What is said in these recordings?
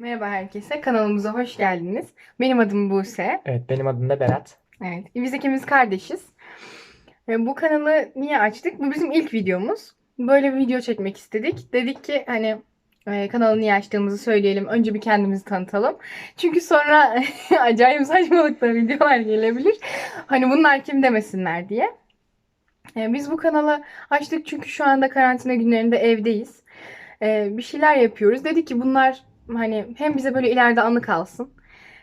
Merhaba herkese, kanalımıza hoş geldiniz. Benim adım Buse. Evet benim adım da Berat. Evet, biz ikimiz kardeşiz. E, Bu kanalı niye açtık? Bu bizim ilk videomuz. Böyle bir video çekmek istedik. Dedik ki hani e, kanalı niye açtığımızı söyleyelim. Önce bir kendimizi tanıtalım. Çünkü sonra acayip saçmalıkla videolar gelebilir. Hani bunlar kim demesinler diye. E, Biz bu kanalı açtık çünkü şu anda karantina günlerinde evdeyiz. E, Bir şeyler yapıyoruz. Dedik ki bunlar hani hem bize böyle ileride anı kalsın.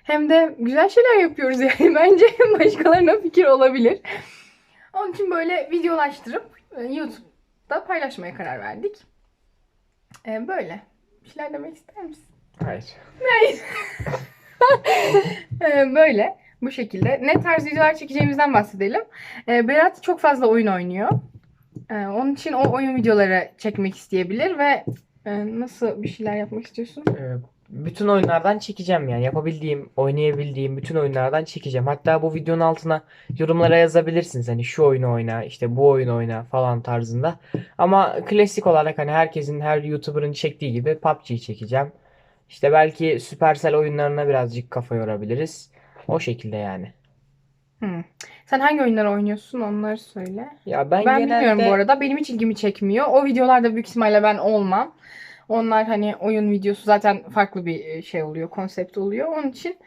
Hem de güzel şeyler yapıyoruz yani. Bence başkalarına fikir olabilir. Onun için böyle videolaştırıp e, YouTube'da paylaşmaya karar verdik. E, böyle. Bir şeyler demek ister misin? Hayır. E, böyle. Bu şekilde. Ne tarz videolar çekeceğimizden bahsedelim. E, Berat çok fazla oyun oynuyor. E, onun için o oyun videoları çekmek isteyebilir ve e, nasıl bir şeyler yapmak istiyorsun? Ee, bütün oyunlardan çekeceğim yani yapabildiğim, oynayabildiğim bütün oyunlardan çekeceğim. Hatta bu videonun altına yorumlara yazabilirsiniz hani şu oyunu oyna, işte bu oyunu oyna falan tarzında. Ama klasik olarak hani herkesin her YouTuber'ın çektiği gibi PUBG'yi çekeceğim. İşte belki Supercell oyunlarına birazcık kafa yorabiliriz. O şekilde yani. Hmm. Sen hangi oyunları oynuyorsun onları söyle. Ya ben, Ben genelde bilmiyorum bu arada. Benim hiç ilgimi çekmiyor. O videolarda büyük ihtimalle ben olmam. Onlar hani oyun videosu zaten farklı bir e, şey oluyor, konsept oluyor. Onun için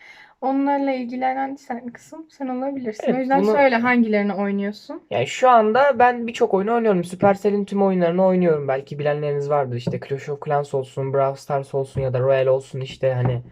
onlarla ilgilenen sen kısım sen olabilirsin. Evet, o yüzden bunu- söyle hangilerini oynuyorsun. Yani şu anda ben birçok oyunu oynuyorum. Supercell'in tüm oyunlarını oynuyorum. Belki bilenleriniz vardır. İşte Clash of Clans olsun, Brawl Stars olsun ya da Royal olsun işte hani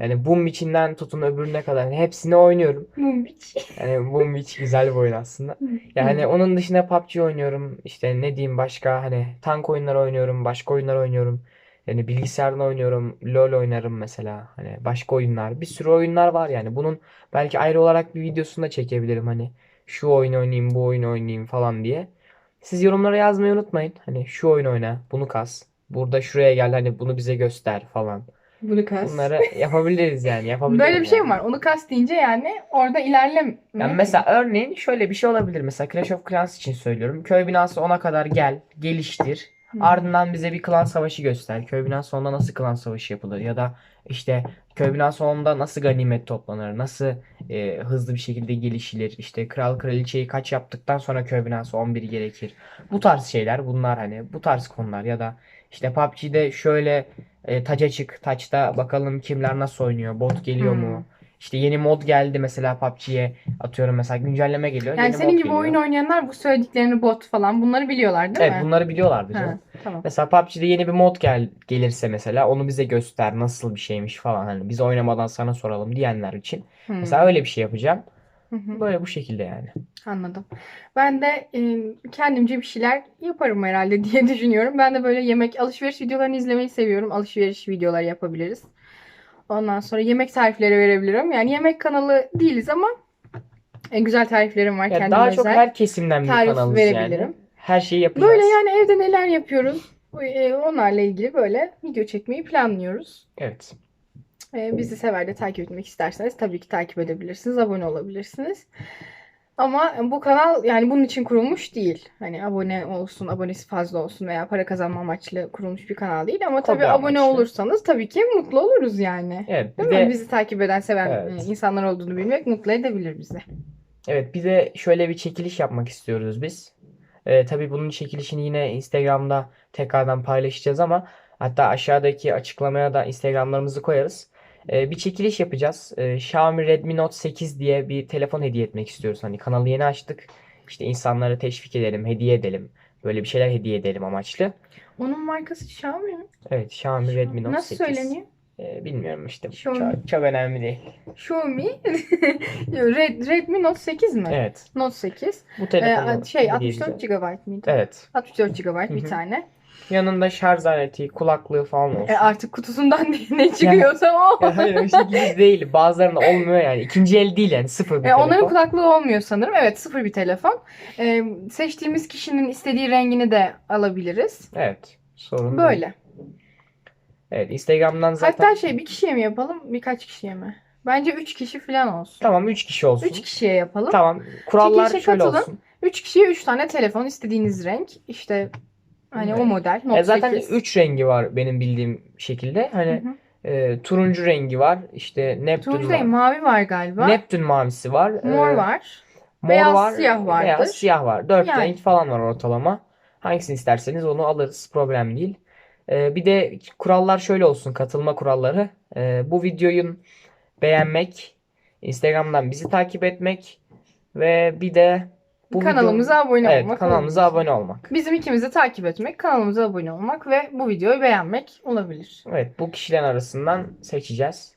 yani Boom içinden tutun öbürüne kadar hani hepsini oynuyorum. Mumbiç. Yani Boom Beach güzel bir oyun aslında. Yani onun dışında PUBG oynuyorum. İşte ne diyeyim başka hani tank oyunları oynuyorum, başka oyunlar oynuyorum. Yani bilgisayardan oynuyorum, LoL oynarım mesela. Hani başka oyunlar, bir sürü oyunlar var yani. Bunun belki ayrı olarak bir videosunu da çekebilirim hani şu oyunu oynayayım, bu oyunu oynayayım falan diye. Siz yorumlara yazmayı unutmayın. Hani şu oyun oyna, bunu kas. Burada şuraya gel hani bunu bize göster falan. Bunu kas. Bunları yapabiliriz yani, yapabiliriz Böyle bir şey yani. mi var? Onu kas deyince yani orada ilerleme. Yani mesela örneğin şöyle bir şey olabilir. Mesela Clash of Clans için söylüyorum. Köy binası 10'a kadar gel, geliştir. Hı. Ardından bize bir klan savaşı göster. Köy binası 10'da nasıl klan savaşı yapılır? Ya da işte köy binası 10'da nasıl ganimet toplanır? Nasıl e, hızlı bir şekilde gelişilir? İşte kral kraliçeyi kaç yaptıktan sonra köy binası 11 gerekir? Bu tarz şeyler bunlar hani bu tarz konular ya da işte PUBG'de şöyle e, taça çık. Taçta bakalım kimler nasıl oynuyor? Bot geliyor Hmm. mu? İşte yeni mod geldi mesela PUBG'ye atıyorum mesela güncelleme geliyor. Yani yeni senin gibi geliyor. oyun oynayanlar bu söylediklerini bot falan bunları biliyorlar değil Evet mi? bunları biliyorlardı Ha, canım. tamam. Mesela PUBG'de yeni bir mod gel gelirse mesela onu bize göster nasıl bir şeymiş falan hani biz oynamadan sana soralım diyenler için. Hmm. Mesela öyle bir şey yapacağım. Hı hı. Böyle bu şekilde yani. Anladım. Ben de e, kendimce bir şeyler yaparım herhalde diye düşünüyorum. Ben de böyle yemek alışveriş videolarını izlemeyi seviyorum. Alışveriş videoları yapabiliriz. Ondan sonra yemek tarifleri verebilirim. Yani yemek kanalı değiliz ama e, güzel tariflerim var Ya kendime daha çok her kesimden bir tarif kanalız verebilirim. yani. Her şeyi yapacağız. Böyle yani evde neler yapıyoruz. e, onlarla ilgili böyle video çekmeyi planlıyoruz. Evet. E, bizi sever de takip etmek isterseniz tabii ki takip edebilirsiniz. Abone olabilirsiniz. Ama bu kanal yani bunun için kurulmuş değil. Hani abone olsun, abonesi fazla olsun veya para kazanma amaçlı kurulmuş bir kanal değil. Ama tabii Hobi abone amaçlı. olursanız tabii ki mutlu oluruz yani. Evet. Bir Değil mi? de Bizi takip eden, seven Evet. e, insanlar olduğunu bilmek mutlu edebilir bizi. evet bir de şöyle bir çekiliş yapmak istiyoruz biz. Ee, tabii bunun çekilişini yine Instagram'da tekrardan paylaşacağız ama hatta aşağıdaki açıklamaya da Instagram'larımızı koyarız. Ee, bir çekiliş yapacağız. Ee, Xiaomi Redmi Note 8 diye bir telefon hediye etmek istiyoruz. Hani kanalı yeni açtık. İşte insanları teşvik edelim, hediye edelim. Böyle bir şeyler hediye edelim amaçlı. Onun markası Xiaomi mi? Evet, Xiaomi Redmi Note Nasıl 8. söyleniyor? Ee, bilmiyorum işte. Xiaomi. Çok, çok önemli değil. Xiaomi. Red, Redmi Note 8 mi? Evet. Note 8. Bu Ee, telefonu şey hediye 64 edeceğiz. GB mıydı? Evet. 64 GB bir tane. Yanında şarj aleti, kulaklığı falan olsun. E artık kutusundan ne- çıkıyorsa o. Ya hayır o şekilde değil. Bazılarında olmuyor yani. İkinci el değil yani. Sıfır bir E, onların telefon. kulaklığı olmuyor sanırım. Evet sıfır bir telefon. E, seçtiğimiz kişinin istediği rengini de alabiliriz. Evet. Sorun değil. Böyle. Evet. Instagram'dan zaten. Hatta şey bir kişiye mi yapalım birkaç kişiye mi? Bence 3 kişi falan olsun. Tamam 3 kişi olsun. 3 kişiye yapalım. Tamam. Kurallar Çekilişe şöyle katılın. olsun. 3 kişiye 3 tane telefon istediğiniz renk. İşte hani o model. Note E zaten 8. 3 rengi var benim bildiğim şekilde. Hı Hani hı. e, turuncu rengi var. İşte Neptün Turuncu var. değil, mavi var galiba. Neptün mavisi var. Mor Ee, var. Mor Beyaz, var, siyah vardır. Beyaz, siyah var. Dört Yani. renk falan var ortalama. Hangisini isterseniz onu alırız. Problem değil. Ee, bir de kurallar şöyle olsun. Katılma kuralları. Ee, bu videoyu beğenmek, Instagram'dan bizi takip etmek ve bir de bu kanalımıza video- abone evet, olmak. kanalımıza olabilir. abone olmak. Bizim ikimizi takip etmek, kanalımıza abone olmak ve bu videoyu beğenmek olabilir. Evet, bu kişilerin arasından seçeceğiz.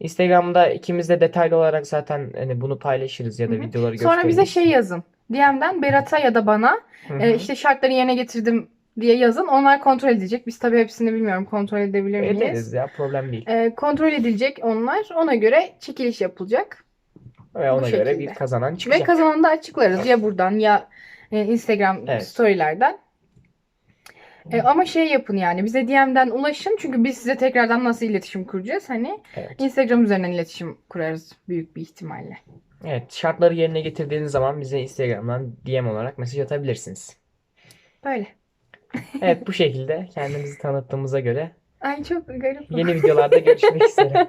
Instagram'da ikimiz de detaylı olarak zaten hani bunu paylaşırız ya da Hı hı. videoları Sonra bize gösteririz. şey yazın. DM'den Berat'a ya da bana Hı hı. e, işte şartları yerine getirdim diye yazın. Onlar kontrol edecek. Biz tabii hepsini bilmiyorum kontrol edebilir miyiz? Ederiz ya problem değil. E, kontrol edilecek onlar. Ona göre çekiliş yapılacak. Ve ona göre bir kazanan Ve çıkacak. kazananı da açıklarız. Ya buradan ya e, Instagram Evet. storylerden. E, ama şey yapın yani bize DM'den ulaşın. Çünkü biz size tekrardan nasıl iletişim kuracağız? Hani Evet. Instagram üzerinden iletişim kurarız büyük bir ihtimalle. Evet, şartları yerine getirdiğiniz zaman bize Instagram'dan DM olarak mesaj atabilirsiniz. Böyle. Evet, bu şekilde kendimizi tanıttığımıza göre Ay çok garip. yeni videolarda görüşmek üzere.